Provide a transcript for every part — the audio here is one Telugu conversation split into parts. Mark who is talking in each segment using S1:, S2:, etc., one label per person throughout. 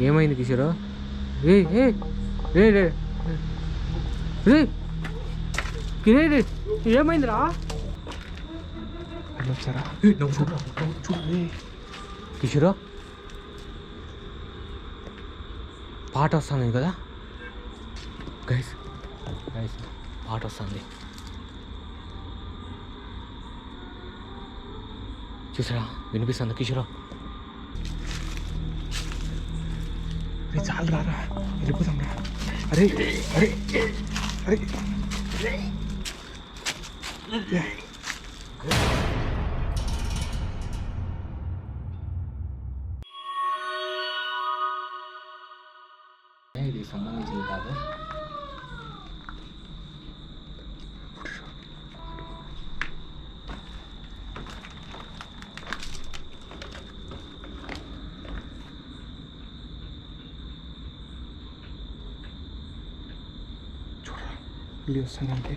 S1: ఏమైంది కిషోర్? ఏ ఏ రే రే రే రే రే ఏమైందిరా? కిషోర్? పాట వస్తుంది కదా? గైస్ గైస్ పాట వస్తుంది. చూసారా? వినిపిస్తుంది కిషోర్?
S2: అరే చాలు రారా వెళ్ళిపోతాం రా అరే అరే అరే
S1: ఇది సంబంధించింది కాదు
S2: వెళ్ళి వస్తానంటే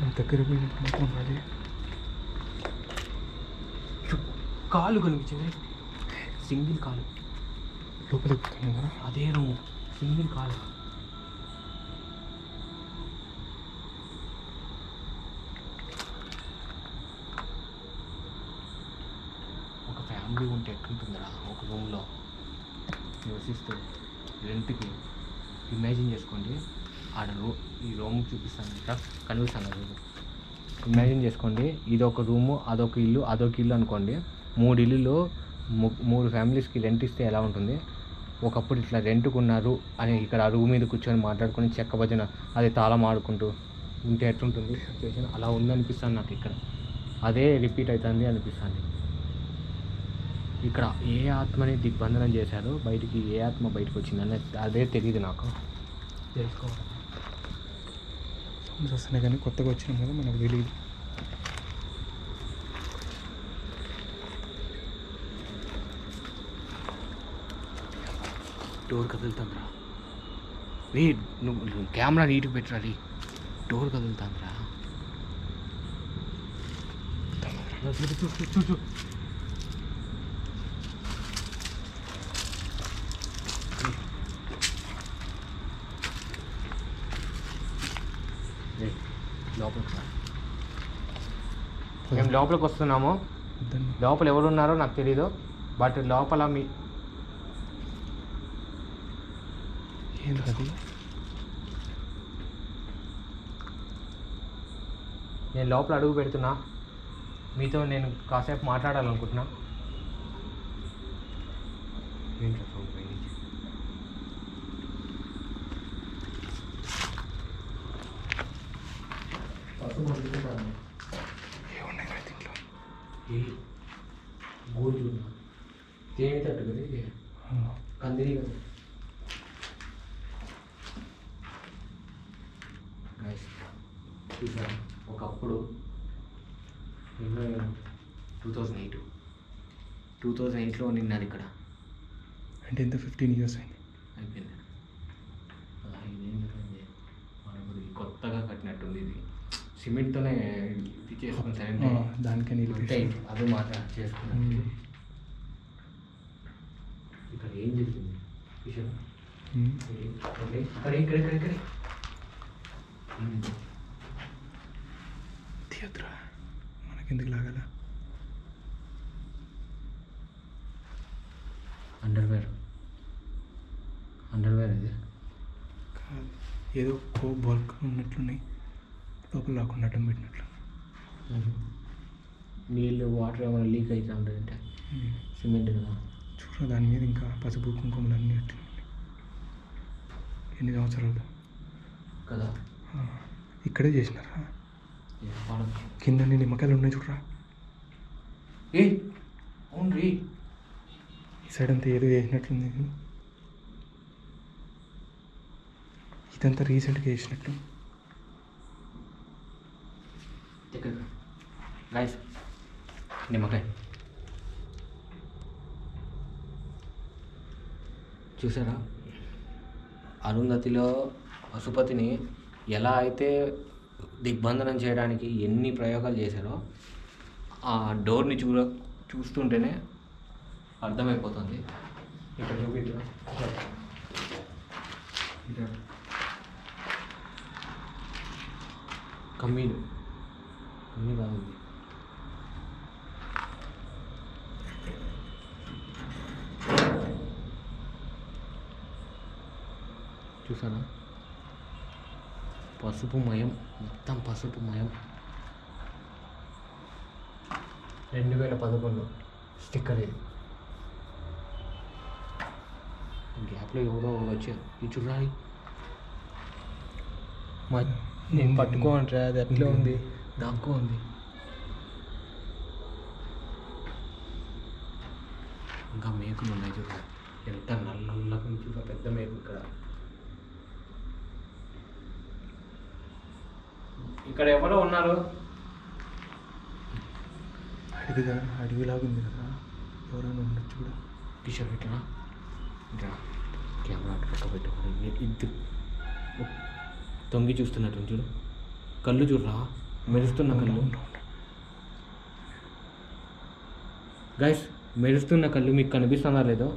S2: నా దగ్గర పోయినట్టు
S1: కాలు కనిపించింది సింగిల్ కాలు.
S2: లోపలికి
S1: అదే రూము సింగిల్ కాలు. ఒక ఫ్యామిలీ ఉంటే ఎట్లుంటుందిరా? ఒక రూమ్లో నివసిస్తూ రెంట్కి ఇమాజిన్ చేసుకోండి. ఆడ రూ ఈ రూమ్ చూపిస్తాను ఇక్కడ కనిపిస్తాను రూమ్ ఇమాజిన్ చేసుకోండి. ఇది ఒక రూము అదొక ఇల్లు అదొక ఇల్లు అనుకోండి. మూడు ఇల్లులు మూడు ఫ్యామిలీస్కి రెంట్ ఇస్తే ఎలా ఉంటుంది? ఒకప్పుడు ఇట్లా రెంట్కున్నారు అని ఇక్కడ ఆ రూమ్ మీద కూర్చొని మాట్లాడుకొని చెక్క భజన అది తాళం ఆడుకుంటూ ఉంటే ఎట్లుంటుంది? సిచ్యువేషన్ అలా ఉందనిపిస్తుంది నాకు ఇక్కడ. అదే రిపీట్ అవుతుంది అనిపిస్తుంది. ఇక్కడ ఏ ఆత్మని దిగ్బంధనం చేశారో బయటికి ఏ ఆత్మ బయటకు వచ్చిందని అదే తెలియదు నాకు. తెలుసుకోవాలి.
S2: వస్తున్నాయి కానీ కొత్తగా వచ్చినాం కదా మనకు తెలియదు
S1: డోర్ కదులుతుందిరా. రే నువ్వు కెమెరా నీట్గా పెట్టరా రే. డోర్ కదులుతుందిరా. చూ చూ చూ చూ రే, లోపలికి రా. మేము లోపలికి వస్తున్నాము లోపల ఎవరు ఉన్నారో నాకు తెలీదు. బట్ లోపల మీ నేను లోపల అడుగు పెడుతున్నా. మీతో నేను కాసేపు మాట్లాడాలనుకుంటున్నా ఏంట్రా sound పైనుంచి?
S2: ఏమున్నాయి కదా దీంట్లో
S1: ఏ గోల్డ్ ఉన్నా తేనె తట్టు కదా ఇది
S2: ఆ,
S1: కందిరి కదా చూసారా ఒకప్పుడు two thousand eight two thousand ఎయిట్లో నిన్నాను ఇక్కడ.
S2: అంటే ఎంత? ఫిఫ్టీన్ ఇయర్స్ అయింది.
S1: అయిపోయింది. కొత్తగా కట్టినట్టుంది ఇది. సిమెంట్తోనే ఇది చేసుకుని సరే
S2: ఆ, దానికే నీళ్ళు
S1: ఉంటాయి అది మాట చేసుకున్నాను. ఇక్కడ ఏం జరిగింది? ఇక్కడ ఇక్కడ ఇక్కడ ఇక్కడ.
S2: తీయద్దురా మనకెందుకు లాగాల?
S1: అండర్వేర్. అండర్వేర్ ఇది.
S2: కాదు. ఏదో కో బల్క్ ఉన్నట్లున్నాయి. లోపల లాకుండా అడ్డం పెట్టినట్లు.
S1: నీళ్ళు వాటర్ ఏమైనా లీక్ అవుతా ఉంటుందంటే
S2: ఉమ్.
S1: సిమెంట్ కదా.
S2: చూడ దాని మీద ఇంకా పసుపు కుంకుమలు అన్నీ. ఎన్ని సంవత్సరాలు?
S1: కదా.
S2: ఇక్కడే చేసినారా. కింద నిమ్మకాయలు ఉన్నాయి చూడరా.
S1: ఏ
S2: ఈ సైడ్ అంతా ఏదో చేసినట్లుంది. ఇదంతా రీసెంట్గా
S1: గైస్ నిమ్మకాయ. చూసారా? అరుంధతిలో పశుపతిని ఎలా అయితే దిగ్బంధనం చేయడానికి ఎన్ని ప్రయోగాలు చేశారో ఆ డోర్ని చూడ చూస్తుంటేనే అర్థమైపోతుంది. ఇక్కడ చూపించు కమ్మీలు. కమ్మీ బాగుంది చూసానా పసుపు మయం మొత్తం పసుపు మయం. రెండు వేల పదకొండు స్టిక్కర్ ఇది. గ్యాప్లో ఎవరో వచ్చారు. ఈ చూడాలి మా నేను పట్టుకోమంటారా అది అట్లా ఉంది. దాక్కో ఉంది. ఇంకా మేకులు ఉన్నాయి చూడ ఎంత నల్లగా చూడ పెద్ద మేకు ఇక్కడ. ఇక్కడ ఎవరో ఉన్నారు.
S2: అడవిగా అడవిలాగా ఉంది కదా. ఎవరైనా ఉండొచ్చు కూడా.
S1: టీషర్ట్ ఇట్లా కెమెరా అటు పక్క పెట్టు ఇద్దరు తొంగి చూస్తున్నట్టు చూడు. కళ్ళు చూడరా? మెరుస్తున్న కళ్ళు. గైస్ మెరుస్తున్న కళ్ళు మీకు కనిపిస్తుందా లేదో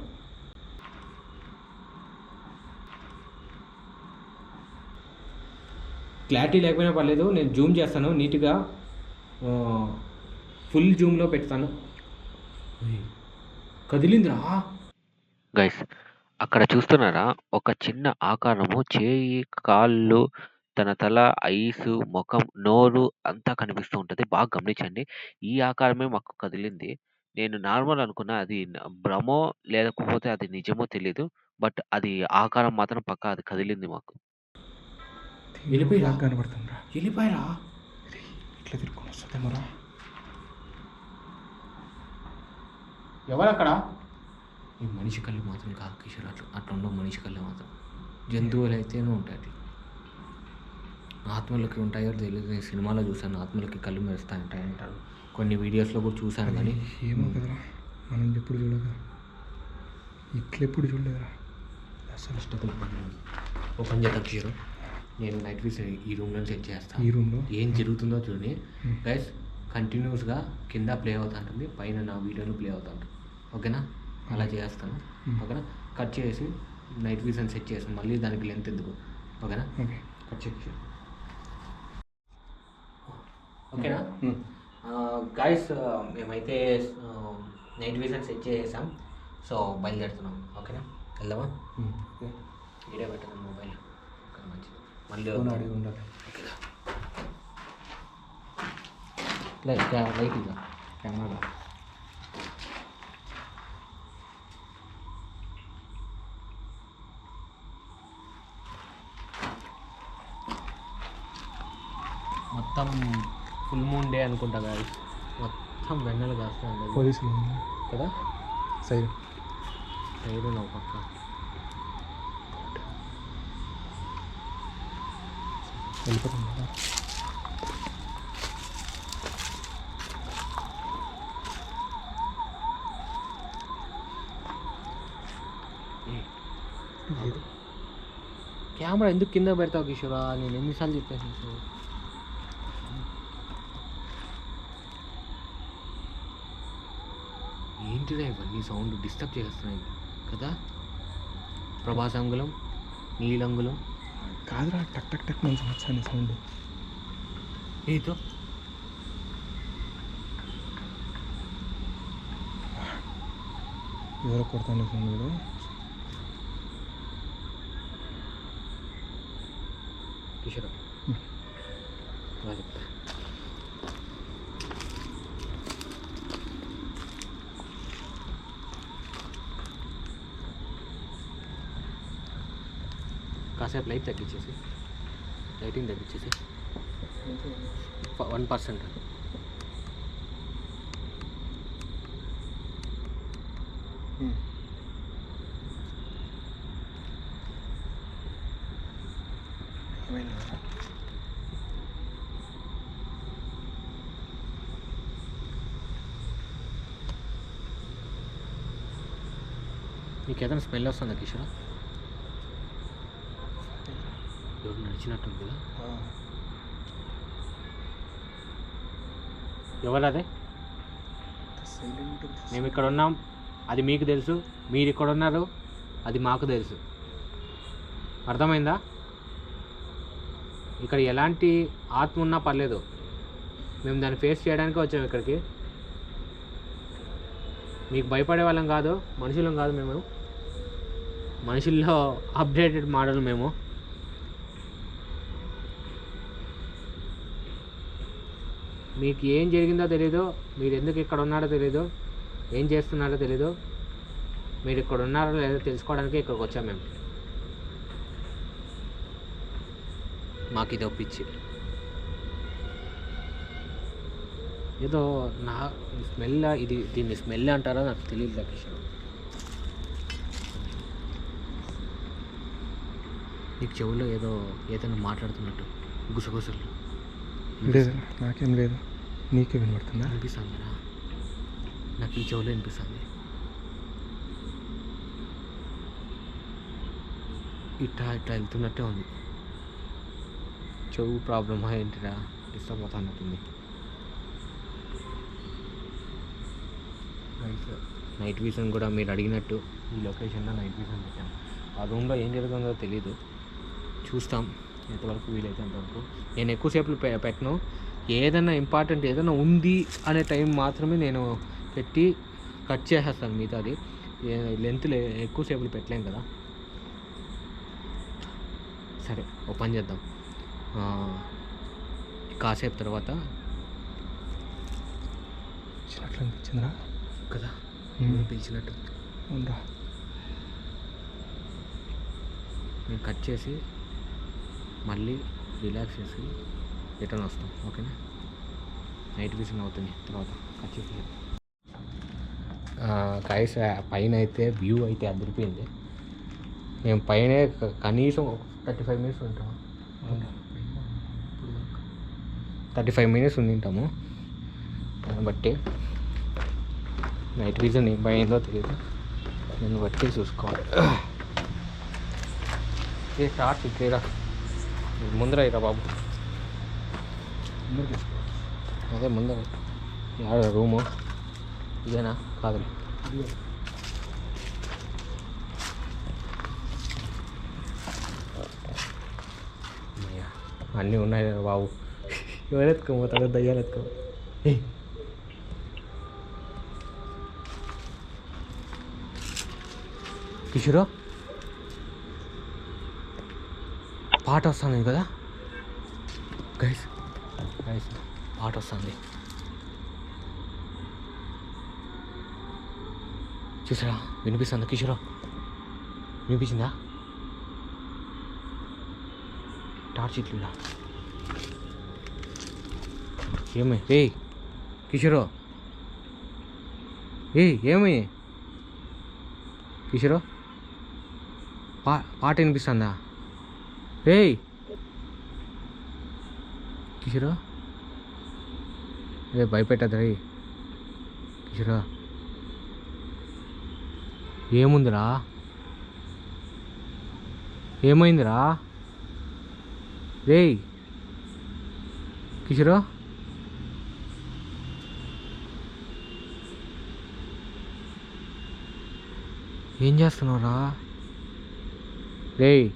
S1: క్లారిటీ లేకపోయినా పర్లేదు నేను జూమ్ చేస్తాను నీట్గా ఫుల్ జూమ్లో పెడతాను. కదిలిందిరా.
S3: గైస్ అక్కడ చూస్తున్నారా? ఒక చిన్న ఆకారము చేయి కాళ్ళు తన తల ఐస్ ముఖం నోరు అంతా కనిపిస్తూ ఉంటుంది. బాగా గమనించండి. ఈ ఆకారమే మాకు కదిలింది. నేను నార్మల్ అనుకున్నా అది భ్రమో లేకపోతే అది నిజమో తెలియదు బట్ అది ఆకారం మాత్రం పక్కా అది కదిలింది మాకు.
S1: వెళ్ళిపోయిరా?
S2: కనబడుతుందా
S1: వెళ్ళిపోయారా.
S2: ఇట్లా తిరుక్కొని వస్తుందేమోరా
S1: ఎవరు అక్కడ ఈ మనిషి కళ్ళు మాత్రం కాదు కిషోర్. అట్లా అట్లా ఉండవు మనిషి కళ్ళు మాత్రం. జంతువులు అయితేనే ఉంటాయి అట్లా. ఆత్మలకి ఉంటాయో తెలియదు నేను సినిమాలో చూసాను ఆత్మలకి కళ్ళు మెరుస్తాయి ఉంటాయి అంటారు. కొన్ని వీడియోస్లో కూడా చూశాను కానీ.
S2: ఏమో కదరా. మనం ఎప్పుడు చూడగా ఇట్లెప్పుడు చూడలేదురా. అసలు
S1: కష్టపడి ఓపెన్ చేద్దాం కిషోర్. నేను నైట్ వీస్ ఈ రూమ్లో సెట్ చేస్తాను
S2: ఈ రూమ్లో
S1: ఏం జరుగుతుందో చూడండి.
S2: Hmm.
S1: గైస్ కంటిన్యూస్గా కింద ప్లే అవుతా ఉంటుంది పైన నా వీడియోలు ప్లే అవుతా ఉంటుంది ఓకేనా? అలా చేస్తాను.
S2: Hmm.
S1: ఓకేనా? కట్ చేసి నైట్ విజన్ సెట్ చేస్తాను. మళ్ళీ దానికి లెంత్ ఎందుకు? ఓకేనా?
S2: ఓకే
S1: కట్ చేసి. ఓకేనా? గాయస్ మేమైతే నైట్ విజన్ సెట్ చేసాం సో బయలుదేరుతున్నాం. ఓకేనా? వెళ్దామా? వీడియో పెట్టాను మొబైల్ ఓకే మంచిది మళ్ళీ
S2: అడిగి ఉండాలి.
S1: లైట్ లైట్ ఇక కెమెరా. మొత్తం ఫుల్ మూన్ డే అనుకుంటా గాయస్ మొత్తం వెన్నెలు కాస్తుంది.
S2: పోలీసులు.
S1: కదా?
S2: సైడ్
S1: సైడ్ నా పక్క.
S2: వెళ్ళిపోతుంది
S1: కెమెరా ఎందుకు కింద పెడతావు కిషోరా? నేను ఎన్నిసార్లు చెప్పాను నీకు? ఏంటిరా ఇవన్నీ సౌండ్? డిస్టర్బ్ చేస్తున్నాయి కదా? ప్రభాసంగులం నీలంగులం
S2: కాదురా టక్ టక్ టక్ మంచి వచ్చాను సౌండ్
S1: ఏదో
S2: ఎవరో కొడతాను సౌండ్ కదా
S1: కిషోరా రా చెప్తా కాసేపు లైట్ తగ్గించేసి. లైటింగ్ తగ్గించేసి. One percent.
S2: ఏమైందా?
S1: నీకు ఏదైనా స్మెల్ వస్తుందా కిషోరా? ఎవరు నడిచినట్టుంది కదా ఎవరు అదే
S2: సైలెంట్
S1: మేము ఇక్కడ ఉన్నాం. అది మీకు తెలుసు. మీరు ఇక్కడ ఉన్నారు. అది మాకు తెలుసు. అర్థమైందా? ఇక్కడ ఎలాంటి ఆత్మ ఉన్నా పర్లేదు. మేము దాన్ని ఫేస్ చేయడానికి వచ్చాము ఇక్కడికి. మీకు భయపడే వాళ్ళం కాదు. మనుషులం కాదు మేము. మనుషుల్లో అప్డేటెడ్ మోడల్ మేము. మీకు ఏం జరిగిందో తెలీదు మీరు ఎందుకు ఇక్కడ ఉన్నారో తెలీదు ఏం చేస్తున్నారో తెలీదు. మీరు ఇక్కడ ఉన్నారో లేదో తెలుసుకోవడానికి ఇక్కడికి వచ్చాం మేము. మాకు ఇది ఒప్పించి ఏదో నా స్మెల్ ఇది దీన్ని స్మెల్ అంటారో నాకు తెలియదు లకేషన్ నీకు చెవుల్లో ఏదో ఏదైనా మాట్లాడుతున్నట్టు గుసగుసలు.
S2: లేదు నాకేం లేదు. నీకే వినపడుతుందా
S1: అనిపిస్తుందిరా నాకు ఈ చెవులో అనిపిస్తుంది ఇట్లా ఇట్లా వెళ్తున్నట్టే ఉంది. చెవు ప్రాబ్లమ్ ఏంటిరా? డిస్టర్బ్ అవుతున్నట్టుంది. నైట్ విజన్ కూడా మీరు అడిగినట్టు ఈ లొకేషన్లో నైట్ విజన్ పెట్టాం. ఆ రూమ్లో ఏం జరుగుతుందో తెలీదు. చూస్తాం. ఎంతవరకు వీలైతే అంతవరకు. నేను ఎక్కువసేపు పెట్టను. ఏదైనా ఇంపార్టెంట్ ఏదైనా ఉంది అనే టైం మాత్రమే నేను పెట్టి కట్ చేసేస్తాను మిగతాది. లెంత్ ఎక్కువసేపు పెట్టలేం కదా. సరే ఓ పని చేద్దాం. కాసేపు తర్వాత
S2: వచ్చినట్లు అనిపించిందిరా
S1: కదా. పిలిచినట్టు.
S2: అవునరా.
S1: మేము కట్ చేసి మళ్ళీ రిలాక్స్ చేసి రిటర్న్ వస్తాం. ఓకేనా? నైట్ విజన్ అవుతుంది. తర్వాత ఖచ్చితంగా. చేసి పైన అయితే వ్యూ అయితే అదిరిపోయింది. మేము పైన కనీసం థర్టీ ఫైవ్ మినిట్స్ ఉంటాము థర్టీ ఫైవ్ మినిట్స్ ఉండింటాము దాన్ని బట్టి నైట్ విజన్ ఏం పోయిందో తెలియదు నేను బట్టి చూసుకోవాలి. ఏ స్టార్ట్ ఇక్కడ ముందర ఇరా బాబు. అదే ముందర యాడ రూము ఇదేనా కాదు అమ్మయ్య, అన్నీ ఉన్నాయి రా బాబు ఎవరు ఎత్తుకోపోతారో దయ్యాలు ఎత్తుకో ఏయ్. కిషోరో పాట వస్తుంది కదా గైస్ గైస్ పాట వస్తుంది. చూసారా? వినిపిస్తుందా కిషోరా? వినిపించిందా? టార్చ్ ఇట్లుందా ఏమై? ఏ కిషోరో. ఏ ఏమై? కిషోరో? పా పాట వినిపిస్తుందా? ఏయ్. కిషోరో? రే భయపెట్టద్దు రే కిషోరా ఏముందిరా? ఏమైందిరా? రేయ్. కిషోరా. ఏం చేస్తున్నావురా? రేయ్.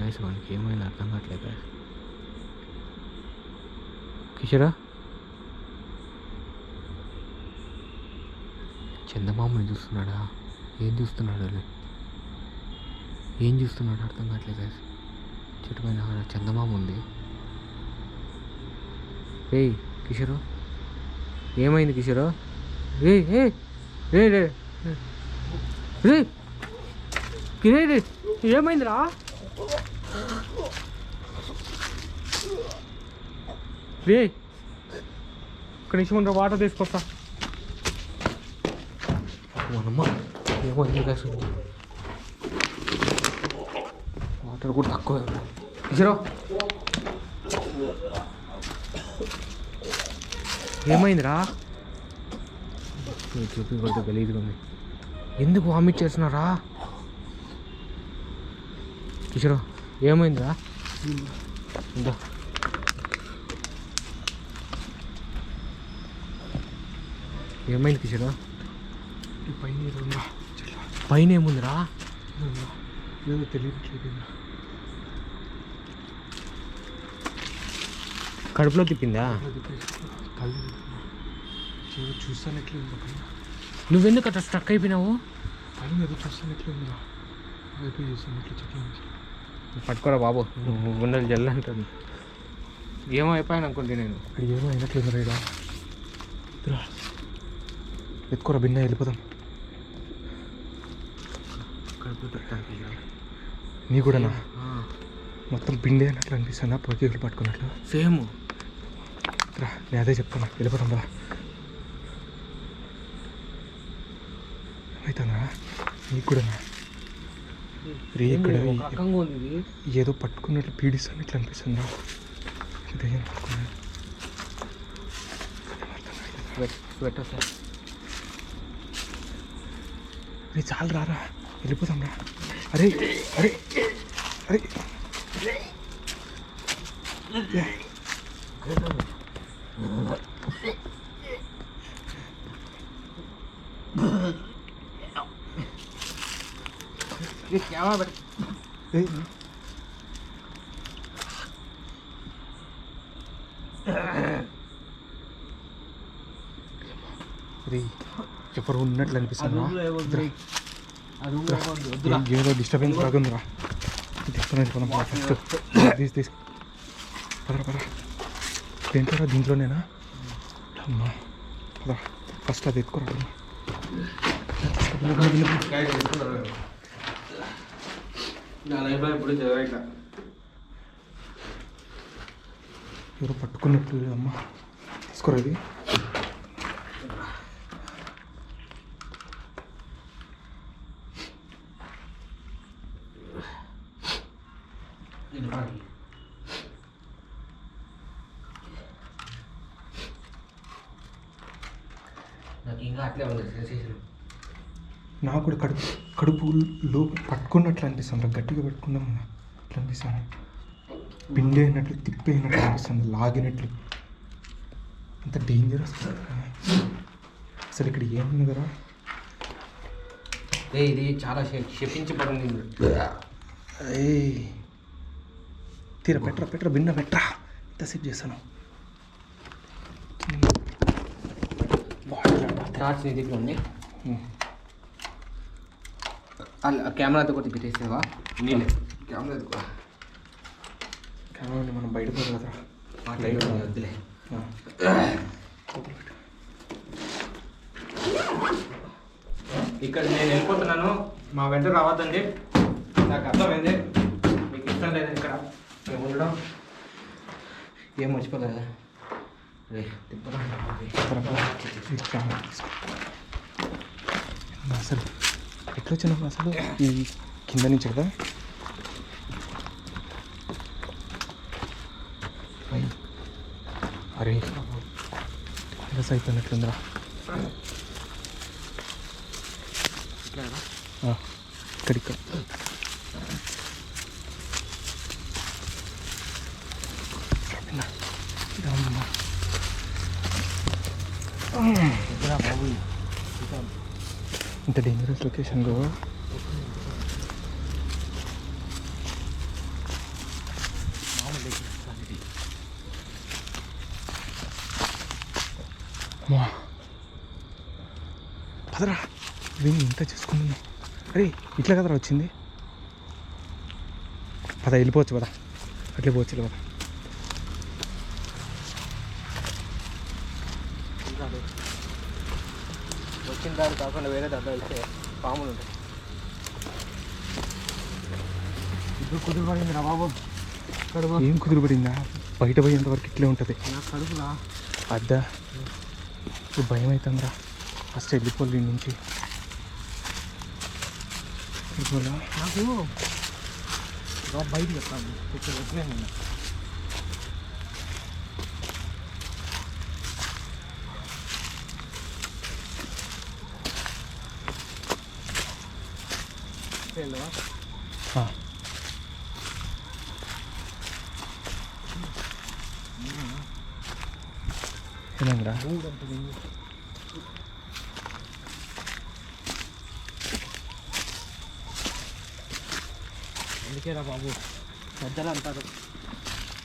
S1: గైస్ వానికి ఏమైంది? అర్థం కావట్లేదు guys. కిషోరా చందమామని చూస్తున్నాడా? ఏం చూస్తున్నాడు ఏం చూస్తున్నాడు అర్థం కావట్లేదు guys. చెట్టు పైన చందమామ ఉంది. ఏయ్ కిషోరు? ఏమైంది కిషోరు? ఏ ఏ రే రే రే రే రే ఏమైందిరా? రే ఇక్కడ నుంచి ముందు వాటర్ తీసుకొస్తా. మనమ్మ కాసు వాటర్ కూడా తక్కువ ఇచ్చిరో ఏమైందిరా? చూపి కొడితే గలీజ్గా ఉంది. ఎందుకు వామిట్ చేస్తున్నారా? కిషోర్ ఏమైందిరా? ఇందా ఏమైంది కిషోర్
S2: పైన
S1: పైన ఏముందిరా?
S2: ఏదో తెలియట్లేదు
S1: కడుపులో తిప్పిందా?
S2: చూస్తాను ఎట్లా ఉందా
S1: నువ్వెందుకు అట్లా స్ట్రక్ అయిపోయినావు?
S2: పైన ఏదో చూస్తాను ఎట్లా ఉందా వైపు చూస్తాను ఎట్లా చెట్ల నుంచి
S1: పట్టుకోరా బాబు. నువ్వు గుండెలు జల్లు అంటుంది. ఏమో అయిపోయాను అనుకుంటే నేను.
S2: ఏమో అయినట్లేదు రైడా ఎత్తుకోరా బిన్న వెళ్ళిపోదాం.
S1: కడుపులో తిప్పుతాను
S2: నీ కూడానా మొత్తం పిండి అన్నట్లు అనిపిస్తుందా? పొగలు పట్టుకున్నట్లు.
S1: సేమ్.
S2: రా నేను అదే చెప్తున్నా. వెళ్ళిపోతాం రా. ఏమవుతుందా నీకు కూడానా రే ఇక్కడ ఏదో పట్టుకున్నట్లు పీడిస్తున్నట్లు అనిపిస్తుందా? దయ్యం పట్టుకున్నా
S1: స్వెట్ స్వెట్ సార్
S2: రే చాలు రారా వెళ్ళిపోతాం రా అరే అరే అరే
S1: కెమెరా పెట్టి
S2: ఏయ్. రే ఎవరు ఉన్నట్లు అనిపిస్తుందా. ఏదో డిస్టర్బెన్స్ బాగుందిరా తీసుకుని వెళ్ళిపోదాం ఫస్ట్. తీసి తీసు. పదరా పదరా దేంట్లో దీంట్లోనేనా? అమ్మా. పదరా ఫస్ట్ అది ఎత్తుకోరా ఎవరో పట్టుకున్నట్లు అమ్మా తీసుకోరా ఇది
S1: నాకు ఇంకా అట్లే ఉంది సెన్సేషన్
S2: నాకు కూడా కడుపు కడుపు లో పట్టుకున్నట్లు అనిపిస్తుంది. గట్టిగా పట్టుకున్నాం అట్లా అనిపిస్తుంది. పిండి అయినట్లు తిప్పి అయినట్లు అనిపిస్తుంది. లాగినట్లు. అంత డేంజరస్ అసలు ఇక్కడ ఏముంది కదా
S1: ఏ ఇది చాలా శపించబడింది
S2: ఏయ్. తీరా పెట్టరా పెట్టరా బిన్న పెట్టరా. ఎంతసేపు చేస్తాను
S1: టార్చ్ నీ దగ్గర ఉంది ఆ కెమెరాతో కొట్టి పెట్టేసేవా నీళ్ళే. కెమెరా ఎత్తుకో
S2: కెమెరా మనం బయట పోదు కదా
S1: ఆ టైం వద్దులే. ఇక్కడ నేను వెళ్ళిపోతున్నాను. మా వెంట రావద్దండి. నాకు అర్థమైంది. మీకు ఇష్టం లేదు ఇక్కడ. మేము ఉండడం. ఏం మర్చిపోలేదు?
S2: కెమెరా. అసలు ఎట్లా వచ్చినావు అసలు? ఈ కింద నుంచి కదా. అరే. వైరస్ అయిపోయినట్లుందిరా. ఇక్కడ ఇక్కడ అమ్మా.
S1: బాబు
S2: ఇంత డేంజరస్ లొకేషన్లో అమ్మా. పదరా వీడిని ఇంత చేసుకున్నాను అరే ఇట్లా కదరా వచ్చింది? పద వెళ్ళిపోవచ్చు పద. అట్లే పోవచ్చు పద.
S1: దారి కాకుండా వేరే దాంట్లో వెళ్తే పాములు ఉంటాయి. ఇప్పుడు కుదురు పడింది రా బాబు కడుపు
S2: ఏం కుదిరిపడిందా? బయట పోయేంత వరకు ఇట్లే ఉంటుంది.
S1: నా కడుపులా
S2: అద్దా. ఇప్పుడు భయం అవుతుందిరా ఫస్ట్ వెళ్ళిపోవాలి వీడి నుంచి?
S1: నాకు రా బయట చెప్తాను ఇక్కడ
S2: ఏమైందిరా?
S1: అందుకేరా బాబు చెడ్డలు అంటారు.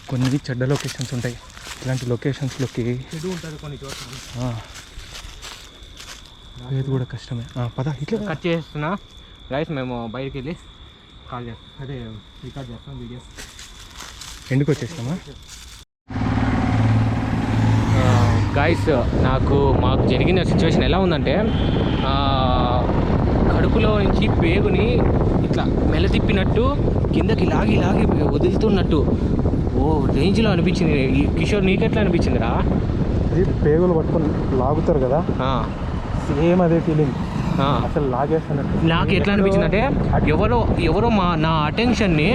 S2: కొన్ని చెడ్డ లొకేషన్స్ ఉంటాయి. ఇలాంటి లొకేషన్స్లోకి
S1: చెడు ఉంటుంది కొన్ని
S2: కూడా కష్టమే. పద ఇట్లా.
S1: కట్ చేస్తున్నా. గైస్ మేము బయటికి వెళ్ళి కాల్ చేస్తాం. అదే రికార్డ్ చేస్తాం వీడియో
S2: ఎందుకు వచ్చేసినామా
S1: గాయస్ నాకు మాకు జరిగిన సిచ్యువేషన్ ఎలా ఉందంటే కడుపులో నుంచి పేగుని ఇట్లా మెలతిప్పినట్టు కిందకి లాగి లాగి వదులుతున్నట్టు. ఓ రేంజ్లో అనిపించింది. ఈ కిషోర్ నీకెట్లా అనిపించిందిరా?
S2: ఇది పేగులు పట్టుకొని లాగుతారు కదా? సేమ్ అదే ఫీలింగ్. అసలు లాగేస్తున్నట్టు.
S1: నాకు ఎట్లా అనిపించింది అంటే ఎవరో ఎవరో మా నా అటెన్షన్ని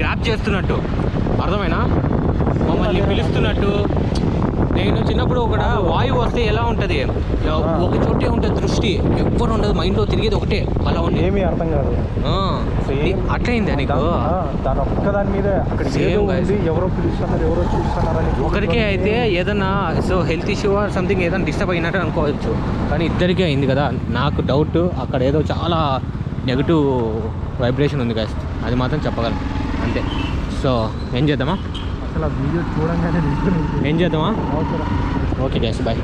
S1: గ్రాప్ చేస్తున్నట్టు. అర్థమైనా? మమ్మల్ని పిలుస్తున్నట్టు. నేను చిన్నప్పుడు కూడా వాయువు వస్తే ఎలా ఉంటుంది? ఒక చోటే ఉంటుంది దృష్టి. ఎవ్వరు ఉండదు మైండ్లో తిరిగేది ఒకటే అలా ఉంది
S2: ఏమీ అర్థం కాదు.
S1: అట్లయిందా నీకు?
S2: దాని ఒక్కదాని మీద అక్కడ ఎవరో పిలుస్తున్నారు ఎవరో చూస్తున్నారని
S1: ఒకరికే అయితే ఏదన్నా so health issue or something ఏదైనా డిస్టర్బ్ అయినట్టు అనుకోవచ్చు. కానీ ఇద్దరికే అయింది కదా. నాకు డౌట్ అక్కడ ఏదో చాలా నెగిటివ్ వైబ్రేషన్ ఉంది గాయస్ అది మాత్రం చెప్పగలను. అంతే. సో ఏం చేద్దామా?
S2: అసలు ఆ వీడియో చూడంగానే
S1: ఏం చేద్దామా? Okay guys bye